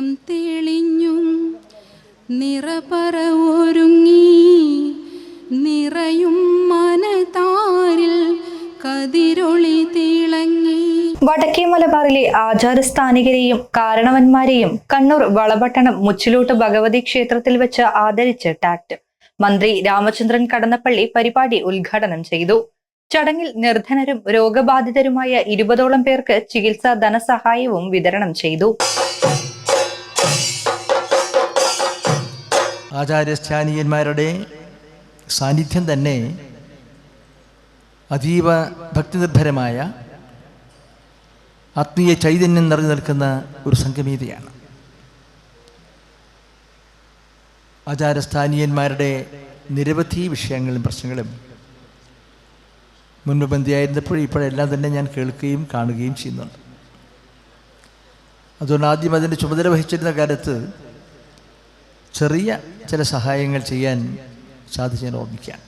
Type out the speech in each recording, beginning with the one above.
ദീപം തെളിഞ്ഞും നിറപറ ഒരുങ്ങി നിറയും മനതാരിൽ കതിരൊളി തിളങ്ങി. വടക്കേ മലബാറിലെ ആചാരസ്ഥാനികരെയും കാരണവന്മാരെയും കണ്ണൂർ വളപട്ടണം മുച്ചിലോട്ട് ഭഗവതി ക്ഷേത്രത്തിൽ വെച്ച് ആദരിച്ച് ടാക്ട്. മന്ത്രി രാമചന്ദ്രൻ കടന്നപ്പള്ളി പരിപാടി ഉദ്ഘാടനം ചെയ്തു. ചടങ്ങിൽ നിർധനരും രോഗബാധിതരുമായ ഇരുപതോളം പേർക്ക് ചികിത്സാ ധനസഹായവും വിതരണം ചെയ്തു. ആചാര്യസ്ഥാനീയന്മാരുടെ സാന്നിധ്യം തന്നെ അതീവ ഭക്തിനിർഭരമായ ആത്മീയ ചൈതന്യം നിറഞ്ഞു നിൽക്കുന്ന ഒരു സംഗമീതയാണ് ആചാരസ്ഥാനീയന്മാരുടെ നിരവധി വിഷയങ്ങളും പ്രശ്നങ്ങളും മുൻപ് ബന്ധിയായിരുന്നപ്പോഴും ഇപ്പോഴെല്ലാം തന്നെ ഞാൻ കേൾക്കുകയും കാണുകയും ചെയ്യുന്നുണ്ട്. അതുകൊണ്ട് ആദ്യം അതിന്റെ ചുമതല വഹിച്ചിരുന്ന കാലത്ത് ചെറിയ ചില സഹായങ്ങൾ ചെയ്യാൻ സാധിച്ചു ഞാൻ ഓർമ്മിക്കാം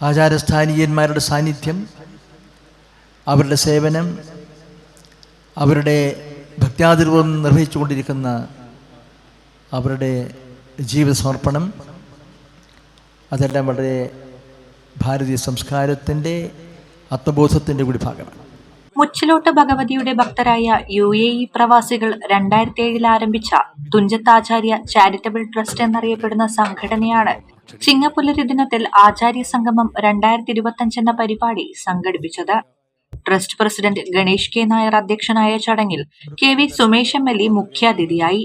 ആചാരസ്ഥാനീയന്മാരുടെ സാന്നിധ്യം അവരുടെ സേവനം അവരുടെ ഭക്ത്യാതിർവം നിർവഹിച്ചുകൊണ്ടിരിക്കുന്ന അവരുടെ ജീവിത സമർപ്പണം അതെല്ലാം വളരെ ഭാരതീയ സംസ്കാരത്തിന്റെ ആത്മബോധത്തിന്റെ കൂടി ഭാഗമാണ് മുച്ചിലോട്ട് ഭഗവതിയുടെ ഭക്തരായ യു എ ഇ പ്രവാസികൾ രണ്ടായിരത്തി ഏഴിൽ ആരംഭിച്ച തുഞ്ചത്താചാര്യ ചാരിറ്റബിൾ ട്രസ്റ്റ് എന്നറിയപ്പെടുന്ന സംഘടനയാണ്. ചിങ്ങപ്പുലരി ദിനത്തിൽ ആചാര്യ സംഗമം രണ്ടായിരത്തി ഇരുപത്തിയഞ്ച് എന്ന പരിപാടി സംഘടിപ്പിച്ചത്. Trust president Ganesh K Nair അധ്യക്ഷനായ ചടങ്ങിൽ K V Sumesh M L A മുഖ്യാതിഥിയായി.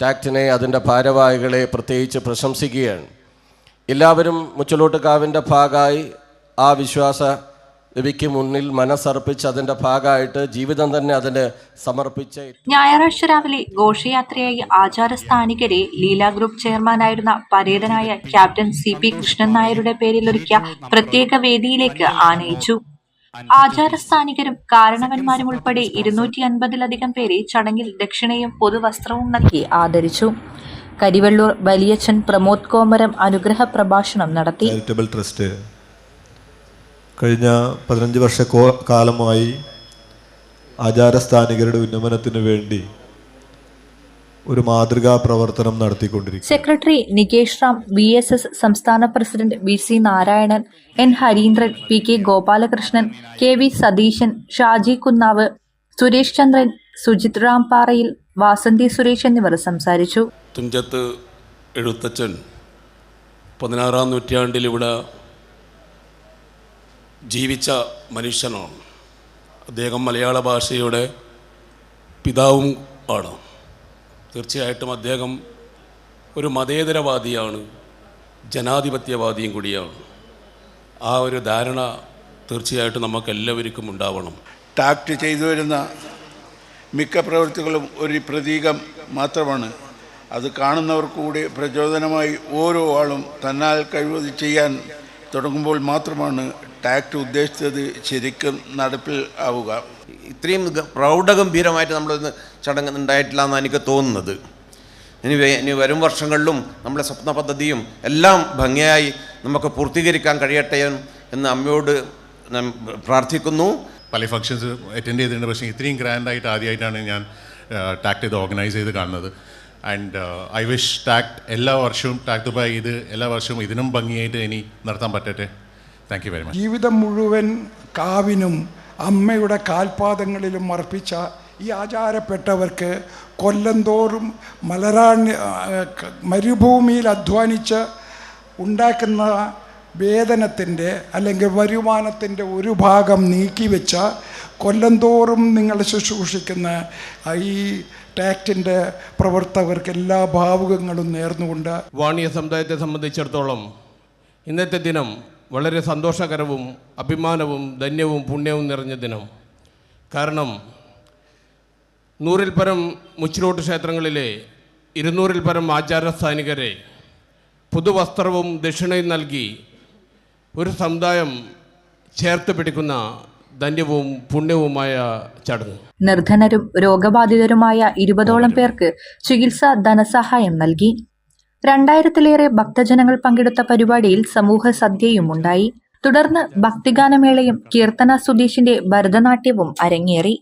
ടാക്റ്റിനെ അതിന്റെ ഭാരവാഹികളെ പ്രത്യേകിച്ച് പ്രശംസിക്കുകയാണ്. എല്ലാവരും മുച്ചലോട്ടുകാവിന്റെ ഭാഗമായി ആ വിശ്വാസ ലിപിക്ക് മുന്നിൽ മനസ്സർപ്പിച്ച് അതിന്റെ ഭാഗമായിട്ട് ജീവിതം തന്നെ അതിന് സമർപ്പിച്ച് ഞായറാഴ്ച രാവിലെ ഘോഷയാത്രയായി ആചാരസ്ഥാനികരെ ലീല ഗ്രൂപ്പ് ചെയർമാനായിരുന്ന പരേതനായ ക്യാപ്റ്റൻ സി പി കൃഷ്ണൻ നായരുടെ പേരിൽ ഒരുക്കിയ പ്രത്യേക വേദിയിലേക്ക് ആനയിച്ചു. ആചാരസ്ഥാനികരും കാരണവന്മാരും ഉൾപ്പെടെ ഇരുന്നൂറ്റി അൻപതിലധികം പേരെ ചടങ്ങിൽ ദക്ഷിണയും പൊതുവസ്ത്രവും നൽകി ആദരിച്ചു. കരിവെള്ളൂർ വലിയച്ഛൻ പ്രമോദ് കോമരം അനുഗ്രഹ പ്രഭാഷണം നടത്തി ട്രസ്റ്റ് കഴിഞ്ഞ പതിനഞ്ച് വർഷ കോ- കാലമായി ആചാരസ്ഥാനികരുടെ ഉന്നമനത്തിന് വേണ്ടി ഒരു മാതൃകാ പ്രവർത്തനം നടത്തിക്കൊണ്ടിരിക്കും secretary Nikesh Ram V S S സംസ്ഥാന president V C Narayanan N Harindran P K Gopalakrishnan K V Satheesan Shaji Kunnav Suresh Chandran Sujith Ram Parayil Vasanthi Suresh എന്നിവർ സംസാരിച്ചു. തുഞ്ചത്ത് എഴുത്തച്ഛൻ പതിനാറാം നൂറ്റാണ്ടിൽ ഇവിടെ ജീവിച്ച മനുഷ്യനാണ്. അദ്ദേഹം മലയാള ഭാഷയുടെ പിതാവും ആണ്. തീർച്ചയായിട്ടും അദ്ദേഹം ഒരു മതേതരവാദിയാണ് ജനാധിപത്യവാദിയും കൂടിയാണ്. ആ ഒരു ധാരണ തീർച്ചയായിട്ടും നമുക്ക് എല്ലാവർക്കും ഉണ്ടാവണം. ടാക്ട് ചെയ്തു വരുന്ന മിക്ക പ്രവൃത്തികളും ഒരു പ്രതീകം മാത്രമാണ്. അത് കാണുന്നവർക്ക് കൂടി പ്രചോദനമായി ഓരോ ആളും തന്നാൽ കഴിവത് ചെയ്യാൻ തുടങ്ങുമ്പോൾ മാത്രമാണ് ടാക്ട് ഉദ്ദേശിച്ചത് ശരിക്കും നടപ്പിൽ ആവുക. ഇത്രയും പ്രൗഢഗംഭീരമായിട്ട് നമ്മളിന്ന് ചടങ്ങ് ഉണ്ടായിട്ടില്ല എന്നാണ് എനിക്ക് തോന്നുന്നത്. ഇനി ഇനി വരും വർഷങ്ങളിലും നമ്മുടെ സ്വപ്ന പദ്ധതിയും എല്ലാം ഭംഗിയായി നമുക്ക് പൂർത്തീകരിക്കാൻ കഴിയട്ടെ എന്ന് അമ്മയോട് ഞാൻ പ്രാർത്ഥിക്കുന്നു. പല ഫങ്ഷൻസ് അറ്റൻഡ് ചെയ്തിട്ടുണ്ട്. പക്ഷേ ഇത്രയും ഗ്രാൻഡായിട്ട് ആദ്യമായിട്ടാണ് ഞാൻ ടാക്ട് ഇത് ഓർഗനൈസ് ചെയ്ത് കാണുന്നത്. ആൻഡ് ഐ വിഷ് ടാക്ട് എല്ലാ വർഷവും ടാക്ട് ദുബായ് ഇത് എല്ലാ വർഷവും ഇതിനും ഭംഗിയായിട്ട് ഇനി നടത്താൻ പറ്റട്ടെ? താങ്ക് യു വെരി മച്ച് ജീവിതം മുഴുവൻ കാവിനും അമ്മയുടെ കാൽപാദങ്ങളിലും അർപ്പിച്ച ഈ ആചാരപ്പെട്ടവർക്ക് കൊല്ലന്തോറും മലരാണ്യ ക- മരുഭൂമിയിൽ അധ്വാനിച്ച് ഉണ്ടാക്കുന്ന വേതനത്തിന്റെ അല്ലെങ്കിൽ വരുമാനത്തിന്റെ ഒരു ഭാഗം നീക്കിവെച്ച കൊല്ലന്തോറും നിങ്ങൾ ശുശ്രൂഷിക്കുന്ന ഈ ടാക്റ്റിന്റെ പ്രവർത്തകർക്ക് എല്ലാ ഭാവുകങ്ങളും നേർന്നുകൊണ്ട് വാണിയ സമുദായത്തെ സംബന്ധിച്ചിടത്തോളം ഇന്നത്തെ ദിനം വളരെ സന്തോഷകരവും അഭിമാനവും ധന്യവും പുണ്യവും നിറഞ്ഞ ദിനം. കാരണം നൂറിൽ പരം മുച്ചിലോട്ട് ക്ഷേത്രങ്ങളിലെ ഇരുന്നൂറിൽ പരം ആചാരസ്ഥാനികരെ പുതുവസ്ത്രവും ദക്ഷിണയും നൽകി ഒരു സമുദായം ചേർത്ത് പിടിക്കുന്ന ധന്യവും പുണ്യവുമായ ചടങ്ങ്. നിർധനരും രോഗബാധിതരുമായ ഇരുപതോളം പേർക്ക് ചികിത്സ ധനസഹായം നൽകി. രണ്ടായിരത്തിലേറെ ഭക്തജനങ്ങൾ പങ്കെടുത്ത പരിപാടിയിൽ സമൂഹ സദ്യയും ഉണ്ടായി. തുടർന്ന് ഭക്തിഗാനമേളയും കീർത്തന സുധീഷിന്റെ ഭരതനാട്യവും അരങ്ങേറി.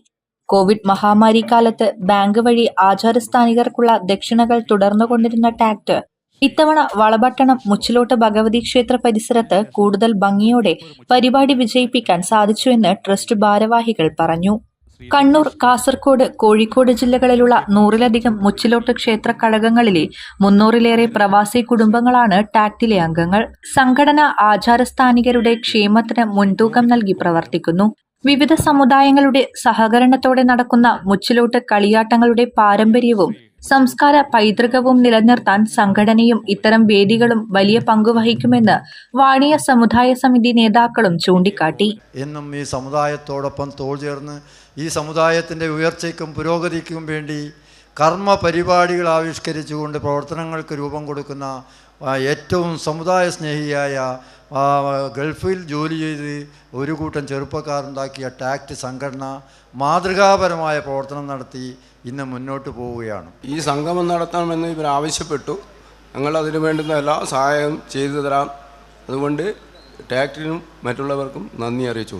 കോവിഡ് മഹാമാരി കാലത്ത് ബാങ്ക് വഴി ആചാരസ്ഥാനികർക്കുള്ള ദക്ഷിണകൾ തുടർന്നുകൊണ്ടിരുന്ന ടാക്ട് ഇത്തവണ വളപട്ടണം മുച്ചിലോട്ട് ഭഗവതി ക്ഷേത്ര പരിസരത്ത് കൂടുതൽ ഭംഗിയോടെ പരിപാടി വിജയിപ്പിക്കാൻ സാധിച്ചുവെന്ന് ട്രസ്റ്റ് ഭാരവാഹികൾ പറഞ്ഞു. കണ്ണൂർ കാസർകോട് കോഴിക്കോട് ജില്ലകളിലുള്ള നൂറിലധികം മുച്ചിലോട്ട് ക്ഷേത്ര കഴകങ്ങളിലെ മുന്നൂറിലേറെ പ്രവാസി കുടുംബങ്ങളാണ് ടാക്റ്റിലെ അംഗങ്ങൾ. സംഘടന ആചാരസ്ഥാനികരുടെ ക്ഷേമത്തിന് മുൻതൂക്കം നൽകി പ്രവർത്തിക്കുന്നു. വിവിധ സമുദായങ്ങളുടെ സഹകരണത്തോടെ നടക്കുന്ന മുച്ചിലോട്ട് കളിയാട്ടങ്ങളുടെ പാരമ്പര്യവും സംസ്കാര പൈതൃകവും നിലനിർത്താൻ സംഘടനയും ഇത്തരം വേദികളും വലിയ പങ്കുവഹിക്കുമെന്ന് വാണിയ സമുദായ സമിതി നേതാക്കളും ചൂണ്ടിക്കാട്ടി. എന്നും ഈ സമുദായത്തോടൊപ്പം തോൾ ചേർന്ന് ഈ സമുദായത്തിന്റെ ഉയർച്ചയ്ക്കും പുരോഗതിക്കും വേണ്ടി കർമ്മ പരിപാടികൾ ആവിഷ്കരിച്ചുകൊണ്ട് പ്രവർത്തനങ്ങൾക്ക് രൂപം കൊടുക്കുന്ന ഏറ്റവും സമുദായ സ്നേഹിയായ ഗൾഫിൽ ജോലി ചെയ്ത് ഒരു കൂട്ടം ചെറുപ്പക്കാരുണ്ടാക്കിയ ടാക്ട് സംഘടന മാതൃകാപരമായ പ്രവർത്തനം നടത്തി ഇന്ന് മുന്നോട്ട് പോവുകയാണ്. ഈ സംഗമം നടത്തണമെന്ന് ഇവർ ആവശ്യപ്പെട്ടു. ഞങ്ങൾ അതിനു വേണ്ടുന്ന എല്ലാ സഹായവും ചെയ്തു തരാം. അതുകൊണ്ട് ടാക്ടിനും മറ്റുള്ളവർക്കും നന്ദി അറിയിച്ചു